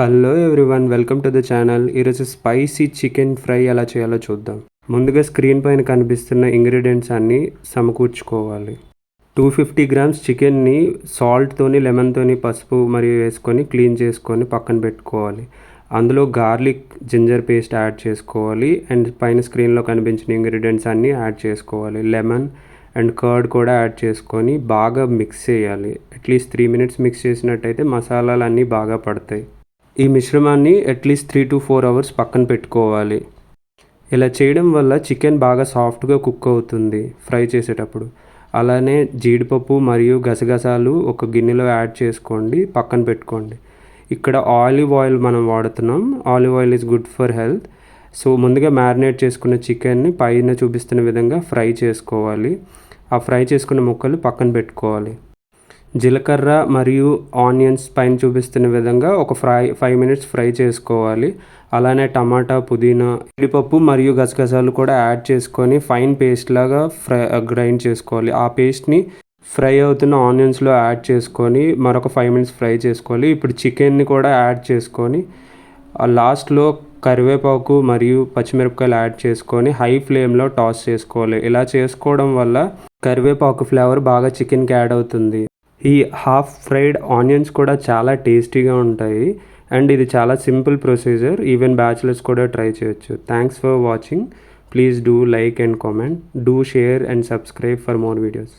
Hello everyone welcome to the channel ఈరోజు spicy chicken fry ఎలా చేయాలో చూద్దాం. ముందుగా స్క్రీన్ పైన కనిపిస్తున్న ఇంగ్రీడియంట్స్ అన్నీ సమకూర్చుకోవాలి. టూ ఫిఫ్టీ గ్రామ్స్ చికెన్ని సాల్ట్తోని లెమన్తోని పసుపు మరియు వేసుకొని క్లీన్ చేసుకొని పక్కన పెట్టుకోవాలి. అందులో గార్లిక్ జింజర్ పేస్ట్ యాడ్ చేసుకోవాలి అండ్ పైన స్క్రీన్లో కనిపించిన ఇంగ్రీడియంట్స్ అన్నీ యాడ్ చేసుకోవాలి. లెమన్ అండ్ కర్డ్ కూడా యాడ్ చేసుకొని బాగా మిక్స్ చేయాలి. అట్లీస్ట్ త్రీ మినిట్స్ మిక్స్ చేసినట్టయితే మసాలాలు అన్నీ బాగా పడతాయి. ఈ మిశ్రమాన్ని at least three to four hours పక్కన పెట్టుకోవాలి. ఇలా చేయడం వల్ల చికెన్ బాగా సాఫ్ట్గా కుక్ అవుతుంది ఫ్రై చేసేటప్పుడు. అలానే జీడిపప్పు మరియు గసగసాలు ఒక గిన్నెలో యాడ్ చేసుకోండి పక్కన పెట్టుకోండి. ఇక్కడ ఆలివ్ ఆయిల్ మనం వాడుతున్నాం. Olive oil is good for health so ముందుగా మ్యారినేట్ చేసుకున్న చికెన్ని పైన చూపిస్తున్న విధంగా ఫ్రై చేసుకోవాలి. ఆ ఫ్రై చేసుకున్న ముక్కలు పక్కన పెట్టుకోవాలి. జీలకర్ర మరియు ఆనియన్స్ పైన చూపిస్తున్న విధంగా ఒక ఫ్రై ఫైవ్ మినిట్స్ ఫ్రై చేసుకోవాలి. అలానే టమాటా పుదీనా జీడిపప్పు మరియు గసగసాలు కూడా యాడ్ చేసుకొని ఫైన్ పేస్ట్ లాగా ఫ్రై గ్రైండ్ చేసుకోవాలి. ఆ పేస్ట్ని ఫ్రై అవుతున్న ఆనియన్స్లో యాడ్ చేసుకొని మరొక ఫైవ్ మినిట్స్ ఫ్రై చేసుకోవాలి. ఇప్పుడు చికెన్ని కూడా యాడ్ చేసుకొని లాస్ట్లో కరివేపాకు మరియు పచ్చిమిరపకాయలు యాడ్ చేసుకొని హై ఫ్లేమ్లో టాస్ చేసుకోవాలి. ఇలా చేసుకోవడం వల్ల కరివేపాకు ఫ్లేవర్ బాగా చికెన్కి యాడ్ అవుతుంది. ఈ హాఫ్ ఫ్రైడ్ ఆనియన్స్ కూడా చాలా టేస్టీగా ఉంటాయి. అండ్ ఇది చాలా సింపుల్ ప్రొసీజర్ ఈవెన్ బ్యాచులర్స్ కూడా ట్రై చేయొచ్చు. Thanks for watching please do like and comment do share and subscribe for more videos